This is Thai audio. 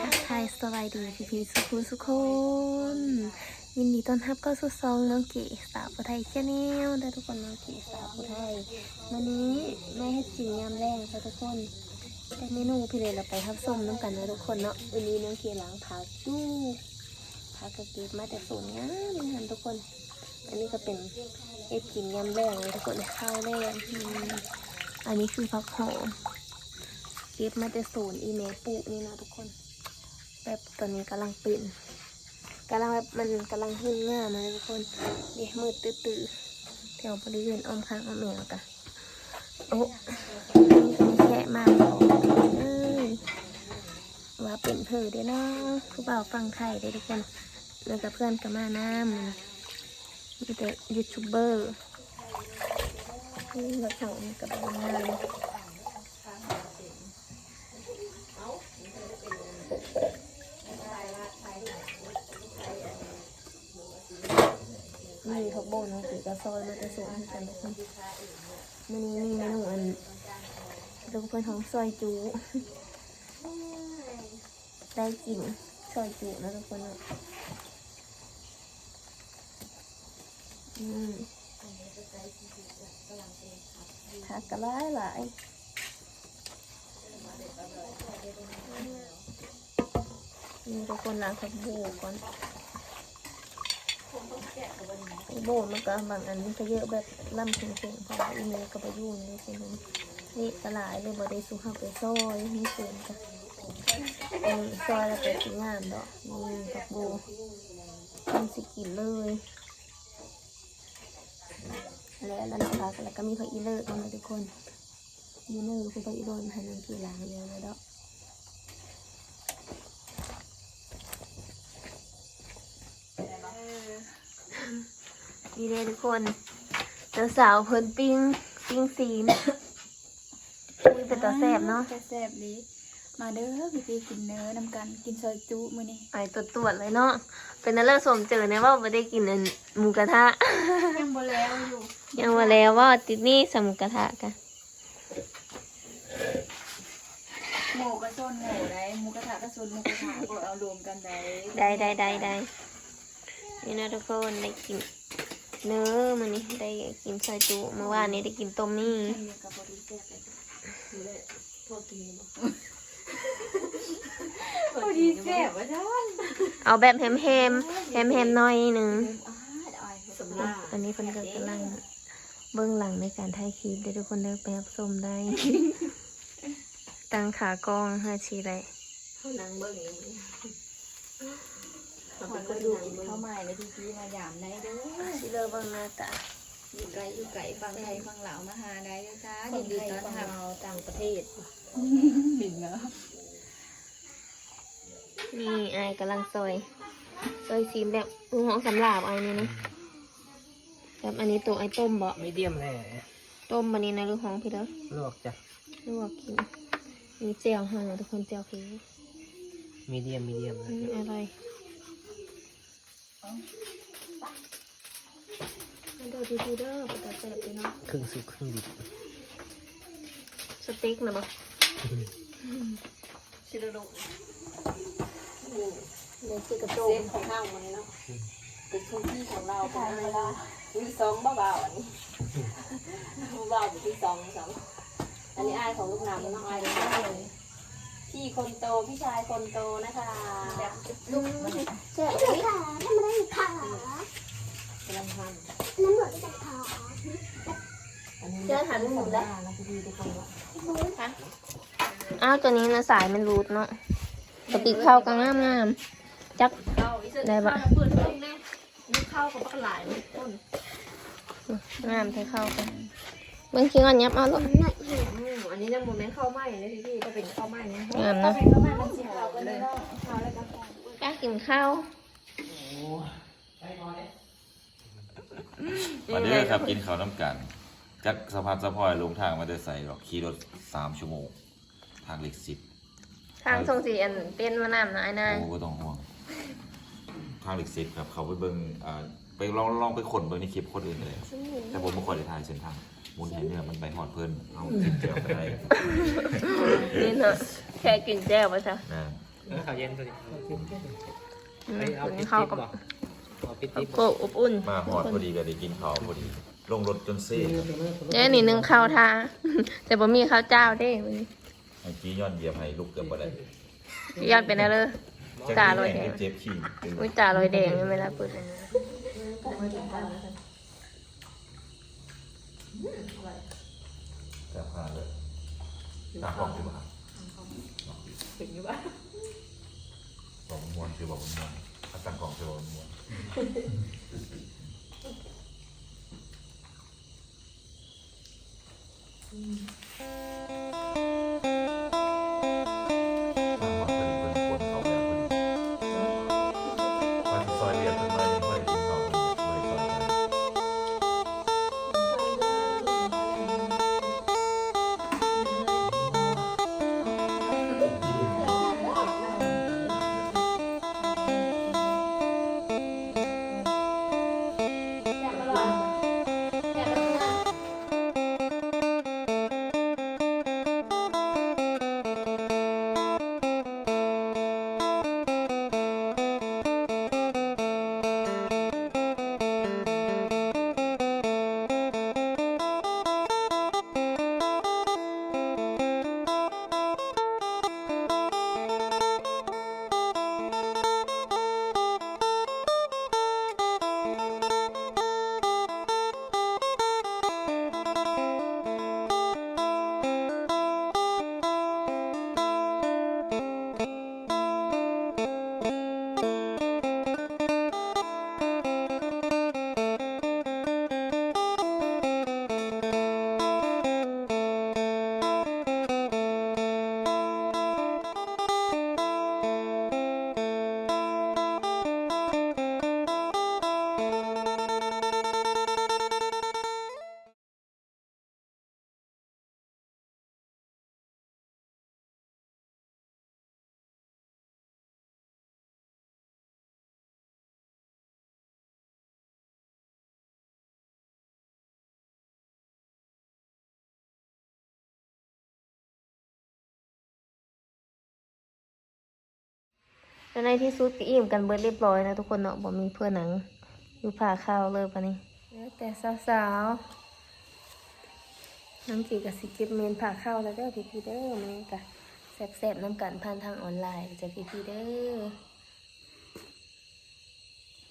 ทักทายสบายดีพี่พีสุขุสุกคน ยินดีต้อนรับเข้าสู่ซองน้องเก๋สาวผู้ไทยแชนแนลได้ทุกคนน้องเก๋สาวผู้ไทยวันนี้แม่ให้กินยำแรงค่ะทุกคนแต่เมนูพี่เลยเราไปทับส้มน้ำกันนะทุกคนเนาะวันนี้น้องเก๋ล้างผักดูผักกระเก็บมาแต่สวนงามงามทุกคน อันนี้ก็เป็นเอ็ดกินยำแรงเลยทุกคนข้าวแรงอันนี้คือผักหอมเก็บมาแต่ศูนอีเมปุนี่นะทุกคนแบบตอนนี้กำลังเป็น กำลังแบบมันกำลังขึ้นง่ามนะทุกคนเดี๋ยวมืดตื้อๆแถวบริเวณอ้อมข้างอ้อมแมวกันโอ้นี่ก็มีแกะมากเลยเอ้ยว่าเป็นเพอเด้อเนาะผู้บ่าวฟังไทยเด้ทุกคนแล้วกับเพื่อนกับมาน้ำมีแต่ยูทูบเบอร์นี่แบบเขาะกับงาน มีผักโบนสีกระซอยมาจะสูงให้กันทุกคนมื้อนี้มีเมนูอันลูกเพื่อนของซอยจูได้กินซอยจูนะทุกคนเนาะอืมผักกระไรหลายนี่ทุกคนล้างผักโบก่อน โบมันก็บางอันมันก็เยอะแบบล่ำเชิงๆพราะว่าอีเมลก็ไปยุ่งเลยเป็นนั้นนี่ตลาดเลยบ่ได้สุเข้าไปซอยนี่เต็มกันซอยแล้วเป็นสีงามดอกนี่ผักโบทำสิกินเลยแล้วแล้วนะคะแล้วก็มีผักอีเลิศมาทุกคนอีเลิศคือผักอีโรนให้น้ำกีฬางเดียวเลยดอก นี่เลยทุกคนเจ้าสาวเพิ่นปิ้งปิ้งซีนอุ้ยเป็นตาแซ่บเนาะ จะแซ่บดีมาเด้อพี่พี่กินเนื้อนำกันกินซอยจุมื้อนี้ไปตรวจตรวจๆเลยเนาะ เป็นนั่นเลิกสมเจอเนี่ยว่าไม่ได้กินอันหมูกระทะ ยังบ่แล้วอยู่ยังมาแล้วว่าติดหนี่สมหมูกระทะกันหมูกระส้นหมูได้หมูกระทะกระส้นหมูกระทะก็เอารวมกันได้ได้ได้ได้ได้ นี่นะทุกคนได้กินเนื้อมันนี่ได้กินซอยจุเมื่อวานนี้ได้กินต้มนี่นี่ก็บ่ได้แซ่บเลยพอดีแซ่บว่าจ้าเอาแบบแฮมแฮมแฮมแฮมๆหน้อยหนึ่งอ้าดอ้อยสำลาอันนี้เพิ่นก็กำลังเบื้องหลังในการถ่ายคลิปเดี๋ยวทุกคนเดินไปรับชมได้ ตั้งขากล้องห้าชีได้นั่งเบื้อง เลยขอก็ดูกินข้าวใหม่เลยพี่พี่มายามได้เด้อชีเลอเบื้องหน้าตาอยู่ไกลอยู่ไกลฟังไทยฟังลาวมาหาได้เด้อจ้ายินดีต้อนรับต่างประเทศบินแล้วนี่ไอ้กำลังซอยซอยซีมแบบลูกห้องสำหรับไอ้นี่นะแบบอันนี้ตัวไอ้ต้มบ่มีเดียมแหละต้มอันนี้นะลูกห้องพี่เด้อลวกจ้ะลวกกินมีเจลให้ทุกคนเจลคือมีเดียมมีเดียมอืมอร่อย เดี๋ยวดูๆเด้อปกติเสร็จเลยเนาะครึ่งสุกครึ่งดิบสเต็กนะบ่ชิโรโดเดี๋ยวซื้อกระโจมของห้างมันเนาะเป็นพื้นที่ของเราเป็นเวลาวิสองเบาๆอันนี้เบาๆอยู่ที่สองสองอันนี้อายของลูกน้ำน้องอายเลย พี่คนโตพี่ชายคนโตนะคะแบบลุงแซ่บไม่ค่ะทำอะไรค่ะกำลังทน้ำหมดจะขอำเจ้าหันหมูแล้วนะพี่ทุกคนว่าอ้าวตัวนี้นะสายมันรูดเนาะปกติเข้ากันงามงามๆจักได้ปะเปิดต้นแน่นี่เข้ากับปลาไหลต้นงามเธอเข้ากัน เบิ่งคิงอันยับเอาลูกอันนี้ยังโมเมนต์เข้าไหม้นะพี่พี่จะเป็นเข้าไหม้นะงามเนาะเข้าไหม้มันสีขาวเลยป้ากินข้าวมาเด้อครับกินข้าวน้ำกันจักสะพานสะพอยลงทางมาได้ใส่หรอกขี่รถสามชั่วโมง ทางเหล็กสิบทางทรงสีอันเป็นมานานนะไอ้นายโอ้ก็ต้องห่วง ทางเหล็กสิบครับเขาไปเบิ่งอ่าไปลองลองไปขนเบิ่งในคลิปคนอื่นเลยครับแต่ผมไม่ค่อยได้ถ่ายเส้นทาง มุนไทยเนี่ยมันไปหอดเพิ่นเอากินเจียวไปได้นี่เนาะแค่กินแจ่วไปซะนะข้าวเย็นตัวนี้อืมไปเอากิปิ๊นบข้าวๆกับบ่เอาปิ๊บกับๆโกะอบอุ่นมาหอดพอดีก็ได้กินข้าวพอดี ลงรถจนเซ่ครับเนี่ยนี่หนึ่งข้าวทา แต่บ่มีข้าวเจ้าเด้มื้อนี้เมื่อกี้ย้อนเหยียบให้ลูกเกือบบ่ได้ยอดเป็นอะไรเลยจ่าลอยแดงเจ็บขี้อุ้ยจ่าลอยแดงเลยเวลาเปิด อันนั้นแต่ผ่านเลยตาของคือบ้าถึงอยู่บ้านบอกมวนคือบอกมวนถ้าตั้งกองคือบอกมวนต และในที่สุดก็อิ่มกันเบิดเรียบร้อยนะทุกคนเนาะบ่มีเพื่อนหนังอยู่ผ่าข้าวเลยปะนี่แล้วแต่สาวๆน้ำจีกับสิเก็บเมนผ่าข้าวแล้วเด้อพี่ๆเด้อมันนี่กะแซ่บๆน้ำกันผ่านทางออนไลน์จ้ะพี่ๆเด้อ